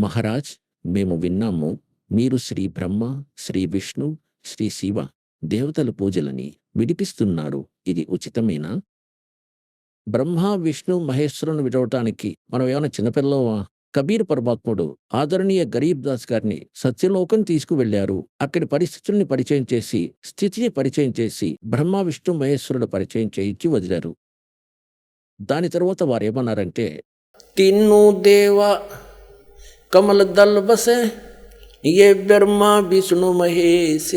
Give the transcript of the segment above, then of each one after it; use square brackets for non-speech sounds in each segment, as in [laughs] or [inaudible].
మహారాజ్ మేము విన్నాము మీరు శ్రీ బ్రహ్మ శ్రీ విష్ణు శ్రీ శివ దేవతల పూజలని విడిపిస్తున్నారు. ఇది ఉచితమేనా? బ్రహ్మ విష్ణు మహేశ్వరుని విడవటానికి మనం ఏమైనా చిన్నపిల్లవా? కబీర్ పరమాత్ముడు ఆదరణీయ గరీబ్ దాస్ గారిని సత్యలోకం తీసుకువెళ్ళారు అక్కడి పరిస్థితుల్ని పరిచయం చేసి స్థితిని పరిచయం చేసి బ్రహ్మ విష్ణు మహేశ్వరుడు పరిచయం చేయించి వదిలారు. దాని తర్వాత వారేమన్నారంటే తిన్ను దేవ కమల దల్ బసే ये ब्रह्मा विष्णु महेश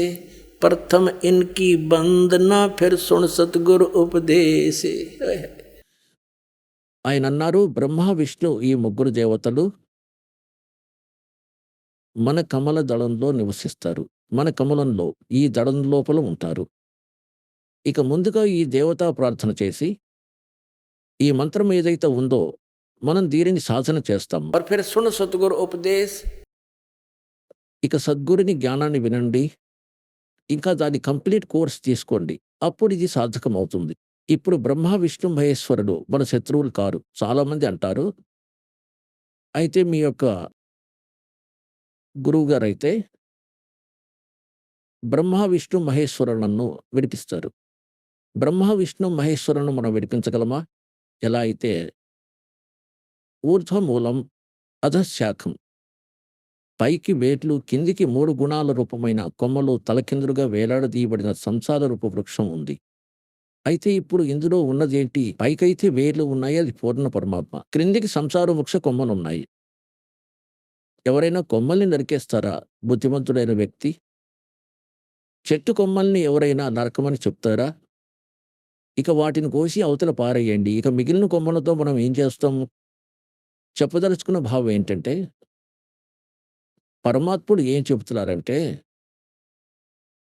प्रथम इनकी वंदना फिर सुन सतगुरु उपदेश ఆయన అన్నారు బ్రహ్మ విష్ణు ఈ ముగ్గురు దేవతలు మన కమల దళంలో నివసిస్తారు మన కమలంలో ఈ దళం లోపల ఉంటారు ఇక ముందుగా ఈ దేవతా ప్రార్థన చేసి ఈ మంత్రం ఏదైతే ఉందో మనం దీనిని సాధన చేస్తాం. సద్గురు ఉపదేశ్. ఇక సద్గురుని జ్ఞానాన్ని వినండి. ఇంకా దాని కంప్లీట్ కోర్స్ తీసుకోండి. అప్పుడు ఇది సార్థకం అవుతుంది ఇప్పుడు బ్రహ్మ విష్ణు మహేశ్వరుడు మన శత్రువులు కారు. చాలా మంది అంటారు. అయితే మీ యొక్క గురువు గారు అయితే బ్రహ్మ విష్ణు మహేశ్వరులను విడిపిస్తారు. బ్రహ్మ విష్ణు మహేశ్వరులను మనం విడిపించగలమా? ఎలా అయితే ఊర్ధ్వమూలం అధశాఖం. పైకి వేట్లు కిందికి మూడు గుణాల రూపమైన కొమ్మలు తలకిందులుగా వేలాడదీయబడిన సంసార రూప వృక్షం ఉంది. అయితే ఇప్పుడు ఇందులో ఉన్నదేంటి? పైకైతే వేర్లు ఉన్నాయి అది పూర్ణ పరమాత్మ. క్రిందికి సంసార వృక్ష కొమ్మలు ఉన్నాయి ఎవరైనా కొమ్మల్ని నరికేస్తారా? బుద్ధిమంతుడైన వ్యక్తి? చెట్టు కొమ్మల్ని ఎవరైనా నరకమని చెప్తారా? ఇక వాటిని కోసి అవతల పారేయండి. ఇక మిగిలిన కొమ్మలతో మనం ఏం చేస్తాము చెప్పదలుచుకున్న భావం ఏంటంటే పరమాత్ముడు ఏం చెబుతున్నారంటే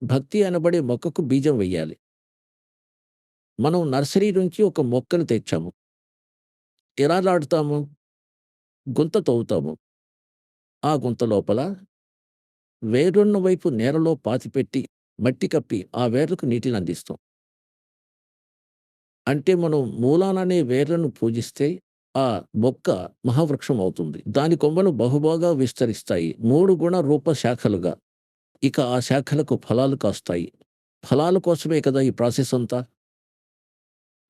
భక్తి అనబడే మొక్కకు బీజం వెయ్యాలి. మనం నర్సరీ నుంచి ఒక మొక్కను తెచ్చాము. ఎలా నాటుతాము? గుంత తవ్వుతాము. ఆ గుంత లోపల వేరున్న వైపు నేలలో పాతిపెట్టి మట్టి కప్పి ఆ వేర్లకు నీటిని అందిస్తాం. అంటే మనం మూలాననే వేర్లను పూజిస్తే ఆ మొక్క మహావృక్షం అవుతుంది. దాని కొమ్మలు బహుబాగా విస్తరిస్తాయి. మూడు గుణ రూప శాఖలుగా. ఇక ఆ శాఖలకు ఫలాలు కాస్తాయి. ఫలాల కోసమే కదా ఈ ప్రాసెస్ అంతా?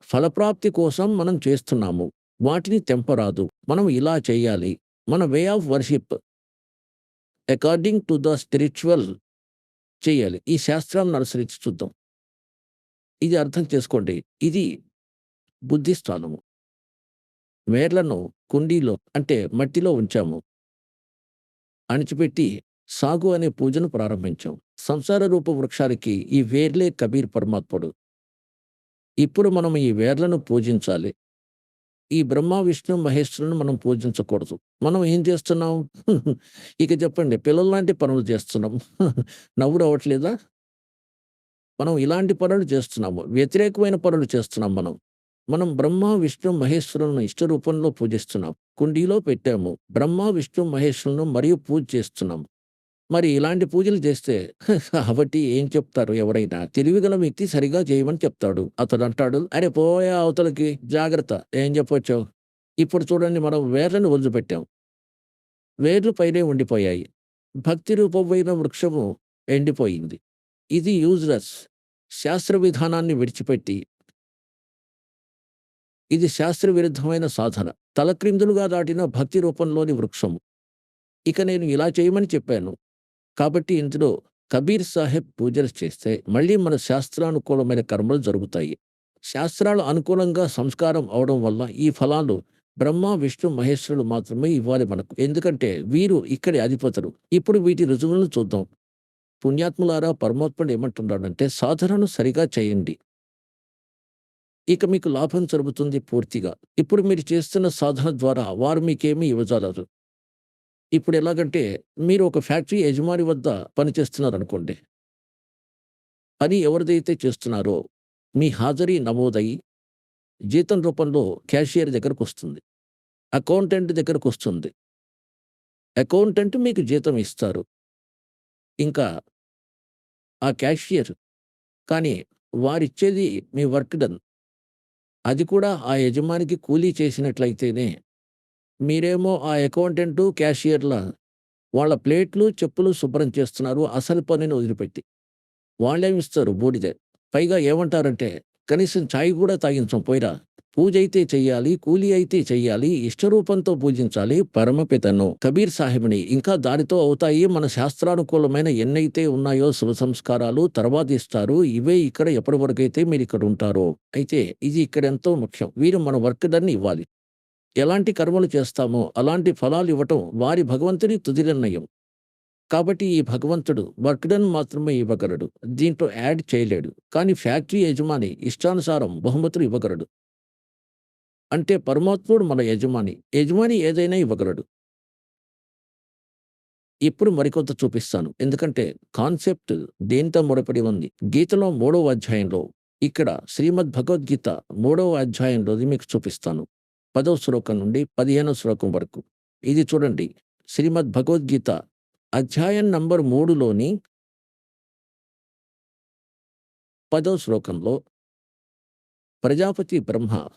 ఫలప్రాప్తి కోసం మనం చేస్తున్నాము. వాటిని తెంపరాదు. మనం ఇలా చేయాలి. మన way of worship according to the spiritual చేయాలి. ఈ శాస్త్రాన్ని అనుసరించి చూద్దాం. ఇది అర్థం చేసుకోండి. ఇది బుద్ధిస్థానము వేర్లను కుండీలో అంటే మట్టిలో ఉంచాము. అణిచిపెట్టి సాగు అనే పూజను ప్రారంభించాం. సంసార రూప వృక్షానికి ఈ వేర్లే కబీర్ పరమాత్ముడు. ఇప్పుడు మనం ఈ వేర్లను పూజించాలి. ఈ బ్రహ్మ విష్ణు మహేశ్వరుని మనం పూజించకూడదు. మనం ఏం చేస్తున్నాం? ఇక చెప్పండి పిల్లల లాంటి పనులు చేస్తున్నాం. నవ్వు రావట్లేదా మనం ఇలాంటి పనులు చేస్తున్నాము. వ్యతిరేకమైన పనులు చేస్తున్నాం మనం. మనం బ్రహ్మ విష్ణు మహేశ్వరులను ఇష్ట రూపంలో పూజిస్తున్నాం. కుండీలో పెట్టాము. బ్రహ్మ విష్ణు మహేశ్వరులను మరియు పూజ చేస్తున్నాం. మరి ఇలాంటి పూజలు చేస్తే [laughs] కాబట్టి ఏం చెప్తారు ఎవరైనా? తెలివిగల వ్యక్తి సరిగా చేయమని చెప్తాడు. అతడు అంటాడు అరే పోయే అవతలకి జాగ్రత్త. ఏం చెప్పొచ్చావు? ఇప్పుడు చూడండి మనం వేర్లను వదిలిపెట్టాం. వేర్లు పైనే ఉండిపోయాయి. భక్తి రూపమైన వృక్షము ఎండిపోయింది. ఇది యూజ్లెస్. శాస్త్ర విధానాన్ని విడిచిపెట్టి ఇది శాస్త్ర విరుద్ధమైన సాధన తలక్రిందులుగా దాటిన భక్తి రూపంలోని వృక్షము. ఇక నేను ఇలా చేయమని చెప్పాను. కాబట్టి ఇందులో కబీర్ సాహెబ్ పూజలు చేస్తే మళ్ళీ మన శాస్త్రానుకూలమైన కర్మలు జరుగుతాయి. శాస్త్రాలు అనుకూలంగా సంస్కారం అవడం వల్ల ఈ ఫలాలు బ్రహ్మ విష్ణు మహేశ్వరులు మాత్రమే ఇవ్వాలి మనకు. ఎందుకంటే వీరు ఇక్కడి అధిపతులు. ఇప్పుడు వీటి రుజువులను చూద్దాం. పుణ్యాత్ములారా పరమాత్ముడు ఏమంటున్నాడంటే సాధనను సరిగా చేయండి. ఇక మీకు లాభం జరుగుతుంది పూర్తిగా. ఇప్పుడు మీరు చేస్తున్న సాధన ద్వారా వారు మీకేమీ ఇవ్వజాలరు. ఇప్పుడు ఎలాగంటే మీరు ఒక ఫ్యాక్టరీ యజమాని వద్ద పనిచేస్తున్నారు అనుకోండి పని ఎవరిదైతే చేస్తున్నారో మీ హాజరీ నమోదయ్యి జీతం రూపంలో క్యాషియర్ దగ్గరకు వస్తుంది అకౌంటెంట్ దగ్గరకు వస్తుంది అకౌంటెంట్ మీకు జీతం ఇస్తారు. ఇంకా ఆ క్యాషియర్ కానీ వారిచ్చేది మీ వర్క్ డన్. అది కూడా ఆ యజమానికి కూలీ చేసినట్లయితేనే మీరేమో ఆ అకౌంటెంటు, క్యాషియర్‌ల వాళ్ళ ప్లేట్లు, చెప్పులు శుభ్రం చేస్తున్నారు అసలు పనిని వదిలిపెట్టి. వాళ్ళేమిస్తారు బూడిదే. పైగా ఏమంటారంటే, "కనీసం చాయ్ కూడా తాగించం పోయిరా. పూజ అయితే చెయ్యాలి, కూలి అయితే చెయ్యాలి, ఇష్టరూపంతో పూజించాలి పరమపితను, కబీర్ సాహెబ్‌ని. ఇంకా దానితో అవుతాయి మన శాస్త్రానుకూలమైన ఎన్నైతే ఉన్నాయో శుభ సంస్కారాలు తర్వాత ఇస్తారు. ఇవే ఇక్కడ ఎప్పటి వరకైతే మీరిక్కడుంటారో. అయితే ఇది ఇక్కడెంతో ముఖ్యం. వీరు మన వర్క్ ఇవ్వాలి. ఎలాంటి కర్మలు చేస్తామో అలాంటి ఫలాలు ఇవ్వటం వారి భగవంతుని తుది నిర్ణయం. కాబట్టి ఈ భగవంతుడు వర్క్డన్ మాత్రమే ఇవ్వగలడు. దీంట్లో యాడ్ చేయలేడు. కానీ ఫ్యాక్టరీ యజమాని ఇష్టానుసారం బహుమతులు ఇవ్వగలడు. అంటే పరమాత్ముడు మన యజమాని. యజమాని ఏదైనా ఇవ్వగలడు. ఇప్పుడు మరికొంత చూపిస్తాను. ఎందుకంటే కాన్సెప్ట్ దేనితో ముడపడి ఉంది. గీతలో మూడవ అధ్యాయంలో ఇక్కడ శ్రీమద్ భగవద్గీత మూడవ అధ్యాయంలోది మీకు చూపిస్తాను. పదవ శ్లోకం నుండి పదిహేనవ శ్లోకం వరకు. ఇది చూడండి. శ్రీమద్ భగవద్గీత అధ్యాయం నంబర్ మూడులోని పదవ శ్లోకంలో ప్రజాపతి బ్రహ్మ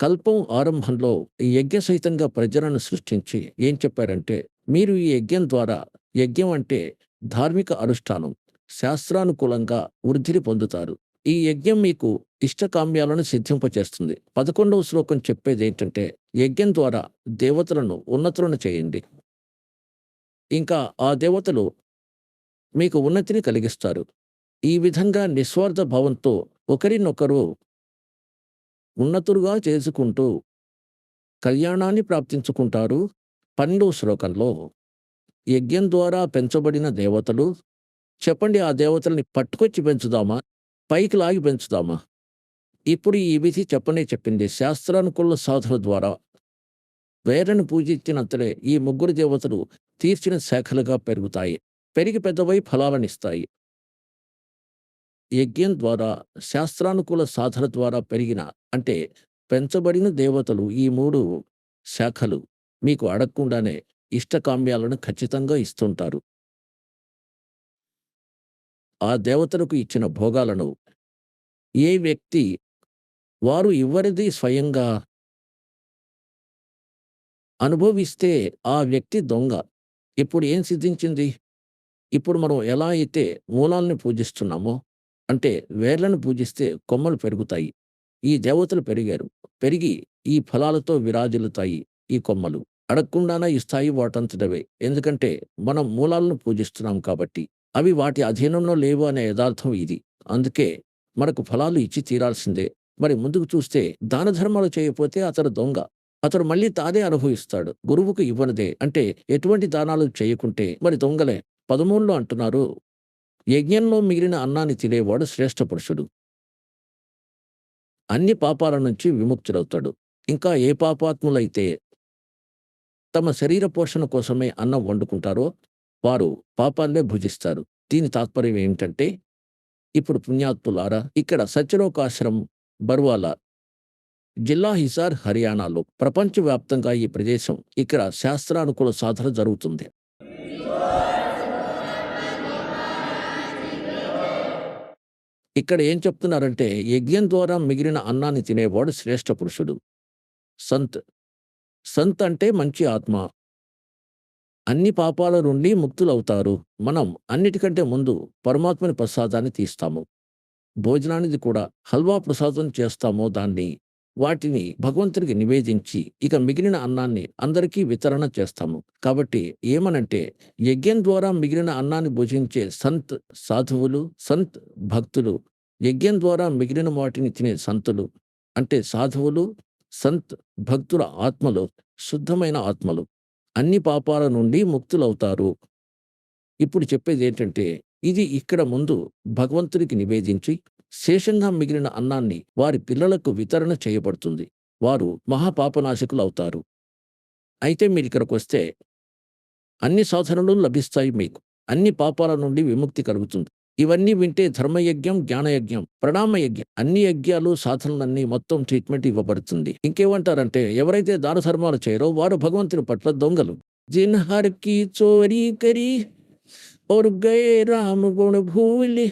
కల్పం ఆరంభంలో ఈ యజ్ఞ సహితంగా ప్రజలను సృష్టించి ఏం చెప్పారంటే, మీరు ఈ యజ్ఞం ద్వారా యజ్ఞం అంటే ధార్మిక అనుష్ఠానం. శాస్త్రానుకూలంగా వృద్ధిని పొందుతారు. ఈ యజ్ఞం మీకు ఇష్టకామ్యాలను సిద్ధింపచేస్తుంది. 11వ శ్లోకం చెప్పేది ఏంటంటే యజ్ఞం ద్వారా దేవతలను ఉన్నతులను చేయండి. ఇంకా ఆ దేవతలు మీకు ఉన్నతిని కలిగిస్తారు. ఈ విధంగా నిస్వార్థ భావంతో ఒకరినొకరు ఉన్నతులుగా చేసుకుంటూ కళ్యాణాన్ని ప్రాప్తించుకుంటారు. 12వ శ్లోకంలో యజ్ఞం ద్వారా పెంచబడిన దేవతలు చెప్పండి ఆ దేవతల్ని పట్టుకొచ్చి పెంచుదామా? పైకి లాగి పెంచుదామా? ఇప్పుడు ఈ విధి చెప్పనే చెప్పింది. శాస్త్రానుకూల సాధన ద్వారా వేరను పూజించినంతలే ఈ ముగ్గురు దేవతలు తీర్చిన శాఖలుగా పెరుగుతాయి. పెరిగి పెద్దవై ఫలాలనిస్తాయి. యజ్ఞం ద్వారా శాస్త్రానుకూల సాధన ద్వారా పెరిగిన అంటే పెంచబడిన దేవతలు ఈ మూడు శాఖలు మీకు అడగకుండానే ఇష్టకామ్యాలను ఖచ్చితంగా ఇస్తుంటారు. ఆ దేవతలకు ఇచ్చిన భోగాలను ఏ వ్యక్తి వారు ఇవ్వరిది స్వయంగా అనుభవిస్తే ఆ వ్యక్తి దొంగ. ఇప్పుడు ఏం సిద్ధించింది? ఇప్పుడు మనం ఎలా అయితే మూలాల్ని పూజిస్తున్నామో అంటే వేర్లను పూజిస్తే కొమ్మలు పెరుగుతాయి. ఈ దేవతలు పెరిగారు. పెరిగి ఈ ఫలాలతో విరాజిల్లుతాయి ఈ కొమ్మలు. అడగకుండానే ఇస్తాయి వాటంతటవే. ఎందుకంటే మనం మూలాలను పూజిస్తున్నాం కాబట్టి. అవి వాటి అధీనంలో లేవు అనే యదార్థం ఇది. అందుకే మనకు ఫలాలు ఇచ్చి తీరాల్సిందే. మరి ముందుకు చూస్తే దాన ధర్మాలు చేయకపోతే అతడు దొంగ. అతడు మళ్ళీ తానే అనుభవిస్తాడు. గురువుకు ఇవ్వనిదే అంటే ఎటువంటి దానాలు చేయకుంటే మరి దొంగలే. 13లో అంటున్నారు యజ్ఞంలో మిగిలిన అన్నాన్ని తినేవాడు శ్రేష్ఠ పురుషుడు. అన్ని పాపాల నుంచి విముక్తుడవుతాడు. ఇంకా ఏ పాపాత్ములైతే తమ శరీర పోషణ కోసమే అన్నం వండుకుంటారో వారు పాపాలే భుజిస్తారు. దీని తాత్పర్యం ఏమిటంటే ఇప్పుడు పుణ్యాత్ములారా ఇక్కడ సత్యలోకాశ్రమం బర్వాలా జిల్లా హిసార్ హర్యానాలో ప్రపంచవ్యాప్తంగా ఈ ప్రదేశం ఇక్కడ శాస్త్రానుకూల సాధన జరుగుతుంది. ఇక్కడ ఏం చెప్తున్నారంటే యజ్ఞం ద్వారా మిగిలిన అన్నాన్ని తినేవాడు శ్రేష్ఠ పురుషుడు. సంత్. సంత్ అంటే మంచి ఆత్మ. అన్ని పాపాల నుండి ముక్తులవుతారు. మనం అన్నిటికంటే ముందు పరమాత్మని ప్రసాదాన్ని తీస్తాము. భోజనానికి కూడా హల్వా ప్రసాదం చేస్తామో దాన్ని వాటిని భగవంతునికి నివేదించి ఇక మిగిలిన అన్నాన్ని అందరికీ వితరణ చేస్తాము. కాబట్టి ఏమనంటే యజ్ఞం ద్వారా మిగిలిన అన్నాన్ని భుజించే సంత్ సాధువులు, సంత్ భక్తులు, యజ్ఞం ద్వారా మిగిలిన వాటిని తినే సంతులు అంటే సాధువులు, సంత్ భక్తుల ఆత్మలు శుద్ధమైన ఆత్మలు. అన్ని పాపాల నుండి ముక్తులవుతారు. ఇప్పుడు చెప్పేది ఏంటంటే ఇది ఇక్కడ ముందు భగవంతునికి నివేదించి శేషంగా మిగిలిన అన్నాన్ని వారి పిల్లలకు వితరణ చేయబడుతుంది. వారు మహాపాపనాశకులవుతారు. అయితే మీరిక్కడికొస్తే అన్ని సాధనలు లభిస్తాయి మీకు. అన్ని పాపాల నుండి విముక్తి కలుగుతుంది. ఇవన్నీ వింటే ధర్మయజ్ఞం, జ్ఞానయజ్ఞం, ప్రణామయజ్ఞం అన్ని యజ్ఞాలు, సాధనలన్నీ మొత్తం ట్రీట్మెంట్ ఇవ్వబడుతుంది. ఇంకేమంటారంటే ఎవరైతే దాన ధర్మాలు చేయరో వారు భగవంతుని పట్ల దొంగలు. జిన్ హర్ కీ చోరీ కరీ और गए राम गुण भूले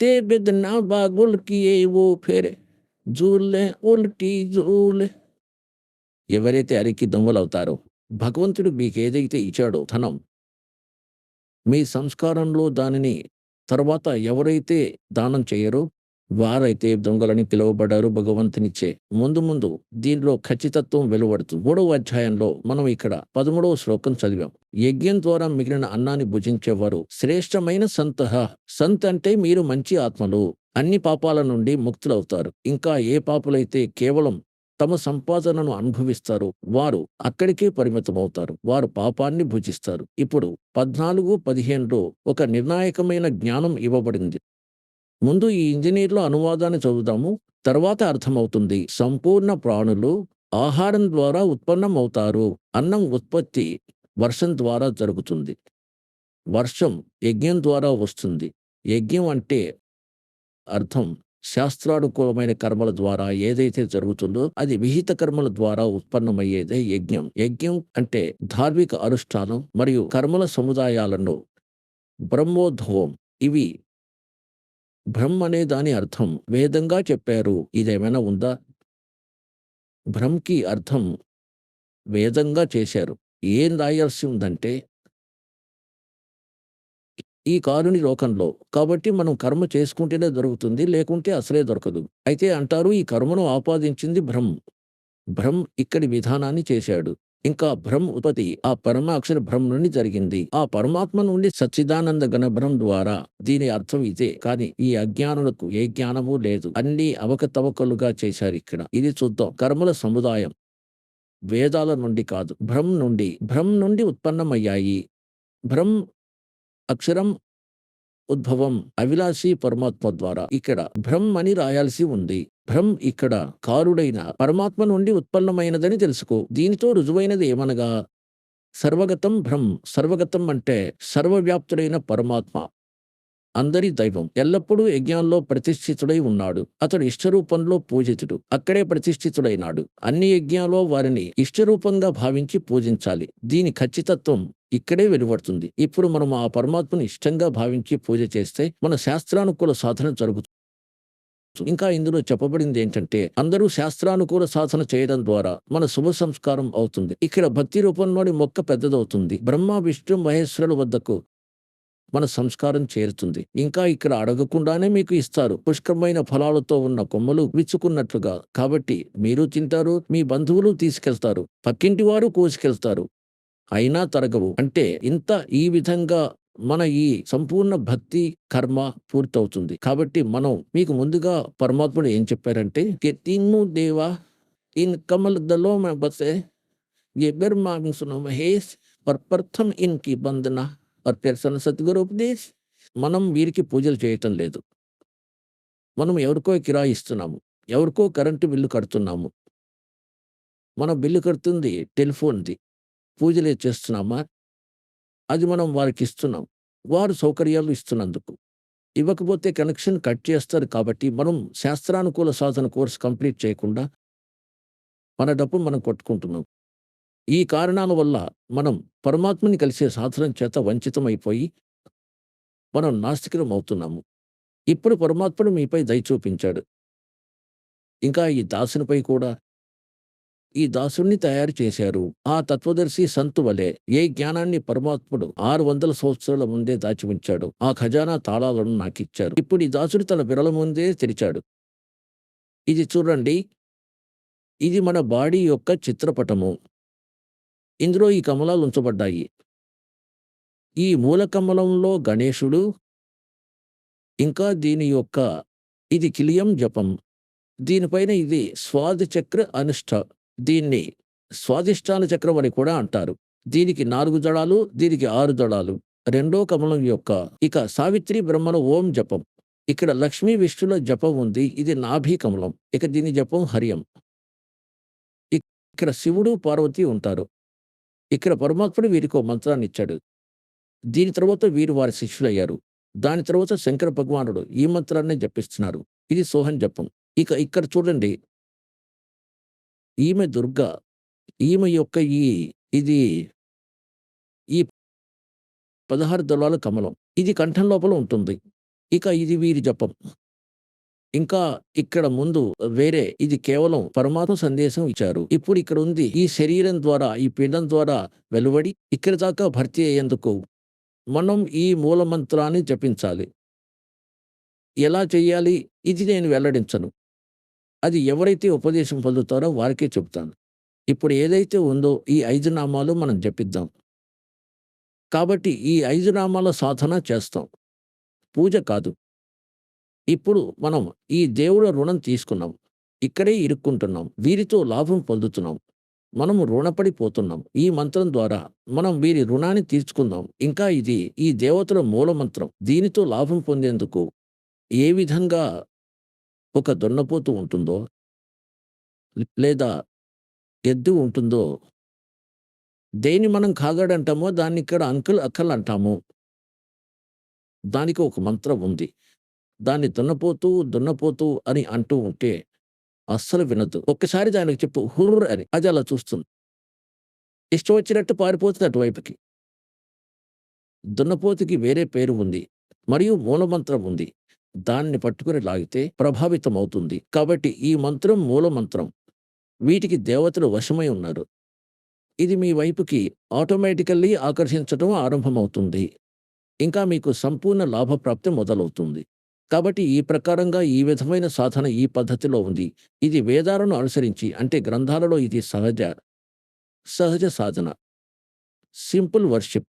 ते बिदना बागुल किए वो फिर झूले उल्टी झूले ఎవరైతే అరికి దొంగలవుతారో భగవంతుడు మీకేదైతే ఇచ్చాడో ధనం మీ సంస్కారంలో దానిని తర్వాత ఎవరైతే దానం చేయరో వారైతే దొంగలని పిలువబడ్డారు భగవంతునిచ్చే ముందు ముందు దీనిలో ఖచ్చితత్వం వెలువడుతుంది మూడవ అధ్యాయంలో మనం ఇక్కడ పదమూడవ శ్లోకం చదివాం. యజ్ఞం ద్వారా మిగిలిన అన్నాన్ని భుజించేవారు శ్రేష్టమైన సంత సంత్ అంటే మీరు మంచి ఆత్మలు అన్ని పాపాల నుండి ముక్తులవుతారు. ఇంకా ఏ పాపులైతే కేవలం తమ సంపాదనను అనుభవిస్తారు వారు అక్కడికే పరిమితమవుతారు. వారు పాపాన్ని భుజిస్తారు. ఇప్పుడు పద్నాలుగు పదిహేనులో ఒక నిర్ణాయకమైన జ్ఞానం ఇవ్వబడింది. ముందు ఈ ఇంజనీర్లో అనువాదాన్ని చదువుతాము తర్వాత అర్థమవుతుంది. సంపూర్ణ ప్రాణులు ఆహారం ద్వారా ఉత్పన్నం అవుతారు అన్నం ఉత్పత్తి వర్షం ద్వారా జరుగుతుంది. వర్షం యజ్ఞం ద్వారా వస్తుంది. యజ్ఞం అంటే అర్థం శాస్త్రానుకూలమైన కర్మల ద్వారా ఏదైతే జరుగుతుందో అది విహిత కర్మల ద్వారా ఉత్పన్నమయ్యేదే యజ్ఞం. యజ్ఞం అంటే ధార్మిక అనుష్ఠానం మరియు కర్మల సముదాయాలను బ్రహ్మోద్భవం. ఇవి బ్రహ్మ అనే దాని అర్థం. వేదంగా చెప్పారు. ఇదేమైనా ఉందా? బ్రహ్మకి అర్థం వేదంగా చేశారు. ఏం రాయాల్సి ఉందంటే ఈ కారుని లోకంలో. కాబట్టి మనం కర్మ చేసుకుంటేనే దొరుకుతుంది లేకుంటే అసలే దొరకదు. అయితే అంటారు ఈ కర్మను ఆపాదించింది భ్రమ్ భ్రమ్ ఇక్కడి విధానాన్ని చేశాడు. ఇంకా బ్రహ్మ ఉత్పత్తి ఆ పరమాక్షర భ్రమ నుండి జరిగింది. ఆ పరమాత్మ నుండి సచ్చిదానంద గణ ద్వారా దీని అర్థం ఇదే. కానీ ఈ అజ్ఞానులకు ఏ జ్ఞానము లేదు. అన్ని అవకతవకలుగా చేశారు ఇక్కడ. ఇది చూద్దాం కర్మల సముదాయం. వేదాల నుండి కాదు. భ్రమ్ నుండి. భ్రమ్ నుండి ఉత్పన్నమయ్యాయి. భ్రమ్ అక్షరం ఉద్భవం అవిలాసి పరమాత్మ ద్వారా. ఇక్కడ భ్రమ్ అని రాయాల్సి ఉంది. భ్రమ్ ఇక్కడ కారుడైన పరమాత్మ నుండి ఉత్పన్నమైనదని తెలుసుకో. దీనితో రుజువైనది ఏమనగా సర్వగతం భ్రమ్ సర్వగతం అంటే సర్వవ్యాప్తుడైన పరమాత్మ అందరి దైవం ఎల్లప్పుడూ యజ్ఞాల్లో ప్రతిష్ఠితుడై ఉన్నాడు. అతడు ఇష్టరూపంలో పూజితుడు అక్కడే ప్రతిష్ఠితుడైనాడు. అన్ని యజ్ఞాల్లో వారిని ఇష్టరూపంగా భావించి పూజించాలి. దీని ఖచ్చితత్వం ఇక్కడే వెలువడుతుంది. ఇప్పుడు మనం ఆ పరమాత్మను ఇష్టంగా భావించి పూజ చేస్తే మన శాస్త్రానుకూల సాధన జరుగుతుంది. ఇంకా ఇందులో చెప్పబడింది ఏంటంటే అందరూ శాస్త్రానుకూల సాధన చేయడం ద్వారా మన శుభ సంస్కారం అవుతుంది. ఇక్కడ భక్తి రూపంలోని మొక్క పెద్దదవుతుంది. బ్రహ్మ విష్ణు మహేశ్వరుల వద్దకు మన సంస్కారం చేరుతుంది. ఇంకా ఇక్కడ అడగకుండానే మీకు ఇస్తారు. పుష్కరమైన ఫలాలతో ఉన్న కొమ్మలు విచ్చుకున్నట్లుగా. కాబట్టి మీరు తింటారు మీ బంధువులు తీసుకెళ్తారు పక్కింటి వారు కోసుకెళ్తారు. అయినా తరగవు. అంటే ఇంత ఈ విధంగా మన ఈ సంపూర్ణ భక్తి కర్మ పూర్తవుతుంది. కాబట్టి మనం మీకు ముందుగా పరమాత్ముడు ఏం చెప్పారంటే తిన్ను దేవా ఇన్ కమల్ దలో మే బసే ఏ బెర్ మాంసును మహేష్ పర్ ఇన్కి బంధన పర్ పెర్సన్ సద్గురు ఉపదేశ్. మనం వీరికి పూజలు చేయటం లేదు. మనం ఎవరికో కిరాయిస్తున్నాము ఎవరికో కరెంటు బిల్లు కడుతున్నాము. మన బిల్లు కడుతుంది టెలిఫోన్ది. పూజలే చేస్తున్నామా? అది మనం వారికి ఇస్తున్నాం. వారు సౌకర్యాలు ఇస్తున్నందుకు. ఇవ్వకపోతే కనెక్షన్ కట్ చేస్తారు కాబట్టి మనం శాస్త్రానుకూల సాధన కోర్సు కంప్లీట్ చేయకుండా మన డబ్బు మనం కొట్టుకుంటున్నాం. ఈ కారణాల వల్ల మనం పరమాత్మని కలిసే సాధనం చేత వంచితమైపోయి మనం నాస్తికరం అవుతున్నాము. ఇప్పుడు పరమాత్ముడు మీపై దయ చూపించాడు. ఇంకా ఈ దాసునిపై కూడా ఈ దాసుణ్ణి తయారు చేశారు. ఆ తత్వదర్శి సంతు వలె ఏ జ్ఞానాన్ని పరమాత్ముడు ఆరు వందల సంవత్సరాల ముందే దాచి ఉంచాడు. ఆ ఖజానా తాళాలను నాకిచ్చారు. ఇప్పుడు ఈ దాసుడు తన విరల ముందే తెరిచాడు. ఇది చూడండి. ఇది మన బాడీ యొక్క చిత్రపటము. ఇందులో ఈ కమలాలు ఉంచబడ్డాయి. ఈ మూల కమలంలో గణేశుడు ఇంకా దీని యొక్క ఇది కిలియం జపం. దీనిపైన ఇది స్వాద చక్ర అనుష్ఠ. దీన్ని స్వాదిష్టాన చక్రం అని కూడా అంటారు. దీనికి నాలుగు దళాలు దీనికి ఆరు దళాలు రెండో కమలం యొక్క ఇక సావిత్రి బ్రహ్మణ ఓం జపం. ఇక్కడ లక్ష్మీ విష్ణుల జపం ఉంది. ఇది నాభి కమలం. ఇక దీని జపం హరియం. ఇక్కడ శివుడు పార్వతి ఉంటారు. ఇక్కడ పరమాత్ముడు వీరికి ఒక మంత్రాన్ని ఇచ్చాడు. దీని తర్వాత వీరు వారి శిష్యులయ్యారు. దాని తర్వాత శంకర భగవానుడు ఈ మంత్రాన్ని జపిస్తున్నారు. ఇది సోహన్ జపం. ఇక ఇక్కడ చూడండి. ఈమె దుర్గా ఈమె యొక్క ఈ ఇది ఈ పదహారు దళాల కమలం. ఇది కంఠం లోపల ఉంటుంది. ఇక ఇది వీరి జపం. ఇంకా ఇక్కడ ముందు వేరే ఇది కేవలం పరమాత్మ సందేశం ఇచ్చారు. ఇప్పుడు ఇక్కడ ఉంది ఈ శరీరం ద్వారా ఈ పిండం ద్వారా వెలువడి ఇక్కడ దాకా భర్తీ అయ్యేందుకు మనం ఈ మూల మంత్రాన్ని జపించాలి. ఎలా చేయాలి? ఇది నేను వెల్లడించను. అది ఎవరైతే ఉపదేశం పొందుతారో వారికే చెప్తాను ఇప్పుడు ఏదైతే ఉందో ఈ ఐదు నామాలు మనం జపిద్దాం. కాబట్టి ఈ ఐదు నామాల సాధన చేస్తాం. పూజ కాదు. ఇప్పుడు మనం ఈ దేవుడు రుణం తీసుకున్నాం. ఇక్కడే ఇరుక్కుంటున్నాం. వీరితో లాభం పొందుతున్నాం. మనం రుణపడిపోతున్నాం. ఈ మంత్రం ద్వారా మనం వీరి రుణాన్ని తీర్చుకుందాం. ఇంకా ఇది ఈ దేవతల మూల మంత్రం దీనితో లాభం పొందేందుకు ఏ విధంగా ఒక దున్నపోతు ఉంటుందో లేదా ఎద్దు ఉంటుందో దేని మనం కాగాడంటామో దాన్ని ఇక్కడ అంకుల్ అక్కల్ అంటాము. దానికి ఒక మంత్రం ఉంది. దాన్ని దున్నపోతూ దున్నపోతూ అని అంటూ ఉంటే అస్సలు వినదు ఒక్కసారి దానికి చెప్పు హుర్ర అని. అది అలా చూస్తుంది. ఇష్టం వచ్చినట్టు పారిపోతుంది అటువైపుకి. దున్నపోతుకి వేరే పేరు ఉంది. మరియు మూలమంత్రం ఉంది. దాన్ని పట్టుకుని లాగితే ప్రభావితం అవుతుంది కాబట్టి ఈ మంత్రం మూల మంత్రం. వీటికి దేవతలు వశమై ఉన్నారు. ఇది మీ వైపుకి ఆటోమేటికల్లీ ఆకర్షించడం ఆరంభమవుతుంది. ఇంకా మీకు సంపూర్ణ లాభప్రాప్తి మొదలవుతుంది. కాబట్టి ఈ ప్రకారంగా ఈ విధమైన సాధన ఈ పద్ధతిలో ఉంది. ఇది వేదాలను అనుసరించి అంటే గ్రంథాలలో ఇది సహజ సహజ సాధన. Simple worship.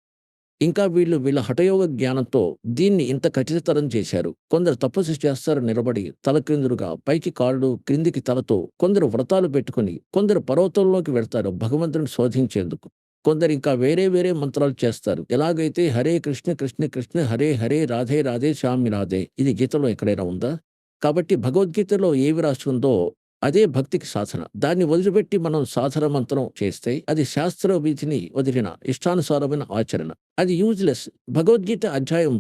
ఇంకా వీళ్ళు వీళ్ళ హఠయోగ జ్ఞానంతో దీన్ని ఇంత ఖచ్చితతరం చేశారు. కొందరు తపస్సు చేస్తారు నిలబడి తల క్రిందులుగా పైకి కాళ్ళు క్రిందికి తలతో కొందరు వ్రతాలు పెట్టుకుని కొందరు పర్వతంలోకి వెళ్తారు భగవంతుని శోధించేందుకు. కొందరు ఇంకా వేరే వేరే మంత్రాలు చేస్తారు. ఎలాగైతే హరే కృష్ణ కృష్ణ కృష్ణ హరే హరే రాధే రాధే శ్యామి రాధే ఇది గీతలో ఎక్కడైనా ఉందా? కాబట్టి భగవద్గీతలో ఏవి రాస్తుందో అదే భక్తికి సాధన. దాన్ని వదిలిపెట్టి మనం సాధన మంత్రం చేస్తే అది శాస్త్ర వీధిని వదిలిన ఇష్టానుసారమైన ఆచరణ. అది యూజ్లెస్ భగవద్గీత అధ్యాయం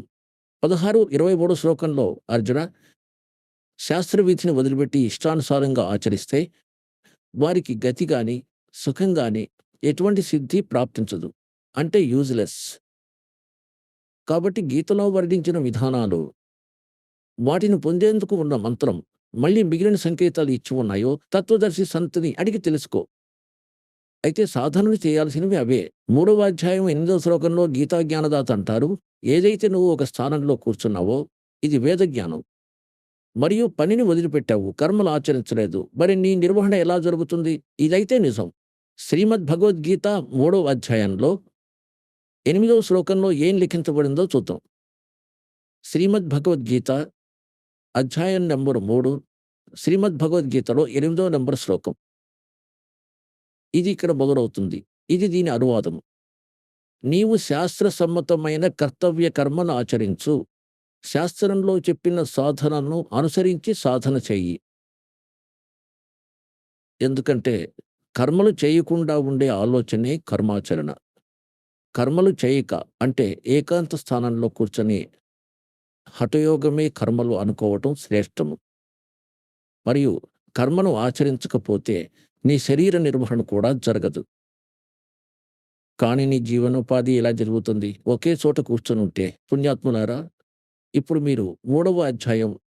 పదహారు ఇరవై మూడు శ్లోకంలో అర్జున శాస్త్ర వీధిని వదిలిపెట్టి ఇష్టానుసారంగా ఆచరిస్తే వారికి గతి కానీ సుఖం కానీ ఎటువంటి సిద్ధి ప్రాప్తించదు. అంటే యూజ్లెస్ కాబట్టి గీతలో వర్ణించిన విధానాలు వాటిని పొందేందుకు ఉన్న మంత్రం మళ్ళీ మిగిలిన సంకేతాలు ఇచ్చి ఉన్నాయో తత్వదర్శి సంతని అడిగి తెలుసుకో. అయితే సాధనలు చేయాల్సినవి అవే. మూడవ అధ్యాయం ఎనిమిదవ శ్లోకంలో గీతా జ్ఞానదాత అంటారు ఏదైతే నువ్వు ఒక స్థానంలో కూర్చున్నావో ఇది వేద జ్ఞానం మరియు పనిని వదిలిపెట్టావు కర్మలు ఆచరించలేదు. మరి నీ నిర్వహణ ఎలా జరుగుతుంది? ఇదైతే నిజం. శ్రీమద్ భగవద్గీత మూడవ అధ్యాయంలో ఎనిమిదవ శ్లోకంలో ఏం లిఖించబడిందో చూద్దాం. శ్రీమద్ భగవద్గీత అధ్యాయం నెంబర్ మూడు శ్రీమద్ భగవద్గీతలో ఎనిమిదవ నెంబర్ శ్లోకం. ఇది ఇక్కడ మొదలవుతుంది. ఇది దీని అనువాదము. నీవు శాస్త్ర సమ్మతమైన కర్తవ్య కర్మను ఆచరించు. శాస్త్రంలో చెప్పిన సాధనను అనుసరించి సాధన చెయ్యి. ఎందుకంటే కర్మలు చేయకుండా ఉండే ఆలోచనే కర్మాచరణ. కర్మలు చేయక అంటే ఏకాంత స్థానంలో కూర్చొని హఠయోగమే కర్మలు అనుకోవటం శ్రేష్టము. మరియు కర్మను ఆచరించకపోతే నీ శరీర నిర్వహణ కూడా జరగదు. కానీ నీ జీవనోపాధి ఎలా జరుగుతుంది? ఒకే చోట కూర్చొని ఉంటే పుణ్యాత్ములారా ఇప్పుడు మీరు మూడవ అధ్యాయం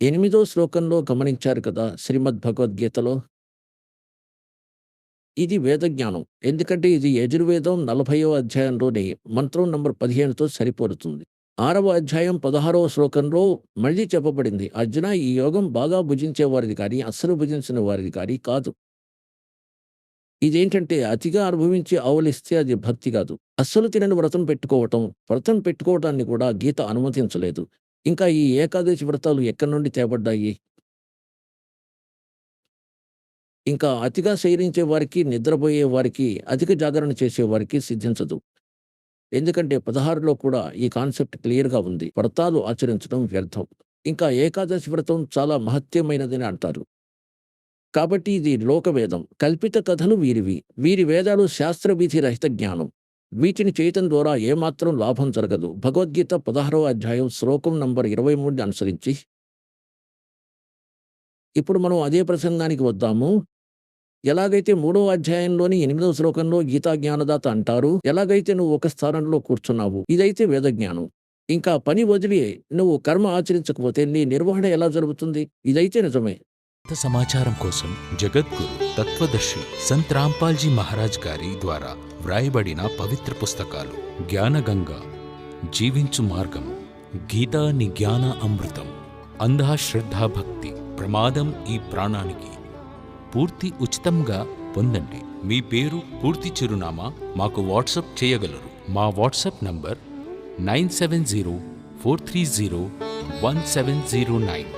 ఎనిమిదో శ్లోకంలో గమనించారు కదా శ్రీమద్ భగవద్గీతలో ఇది వేద జ్ఞానం ఎందుకంటే ఇది యజుర్వేదం నలభైవ అధ్యాయంలోని మంత్రం నంబర్ పదిహేనుతో సరిపోతుంది ఆరవ అధ్యాయం పదహారవ శ్లోకంలో మళ్ళీ చెప్పబడింది అర్జున ఈ యోగం బాగా భుజించే వారిది కానీ అస్సలు భుజించిన వారిది కానీ కాదు. ఇదేంటంటే అతిగా అనుభవించి ఆవులిస్తే అది భక్తి కాదు. అస్సలు తినని వ్రతం పెట్టుకోవటం వ్రతం పెట్టుకోవటాన్ని కూడా గీత అనుమతించలేదు. ఇంకా ఈ ఏకాదశి వ్రతాలు ఎక్కడి నుండి తేబడ్డాయి? ఇంకా అతిగా శయనించే వారికి నిద్రపోయే వారికి అధిక జాగరణ చేసే వారికి సిద్ధించదు. ఎందుకంటే పదహారులో కూడా ఈ కాన్సెప్ట్ క్లియర్గా ఉంది. వ్రతాలు ఆచరించడం వ్యర్థం. ఇంకా ఏకాదశి వ్రతం చాలా మహత్యమైనదని అంటారు. కాబట్టి ఇది లోకవేదం. కల్పిత కథలు వీరివి. వీరి వేదాలు శాస్త్రవిధి రహిత జ్ఞానం. వీటిని చేయటం ద్వారా ఏమాత్రం లాభం జరగదు. భగవద్గీత పదహారవ అధ్యాయం శ్లోకం నంబర్ ఇరవై మూడుని అనుసరించి. ఇప్పుడు మనం అదే ప్రసంగానికి వద్దాము. ఎలాగైతే మూడో అధ్యాయంలోని ఎనిమిదవ శ్లోకంలో గీతా జ్ఞానదాత అంటారు ఎలాగైతే నువ్వు ఒక స్థానంలో కూర్చున్నావు ఇదైతే వేద జ్ఞానం ఇంకా పని వదిలి నువ్వు కర్మ ఆచరించకపోతే నీ నిర్వహణ ఎలా జరుగుతుంది? ఇదైతే నిజమే. సమాచారం కోసం జగద్గురు తత్వదర్శి సంత్ రాంపాల్జీ మహారాజ్ గారి ద్వారా వ్రాయబడిన పవిత్ర పుస్తకాలు జ్ఞానగంగ జీవించు మార్గం గీతా ని జ్ఞాన అమృతం అంధా శ్రద్ధా భక్తి ప్రమాదం ఈ ప్రాణానికి పూర్తి ఉచితంగా పొందండి. మీ పేరు పూర్తి చిరునామా మాకు వాట్సప్ చేయగలరు. మా WhatsApp number nine seven zero four three zero one seven zero nine.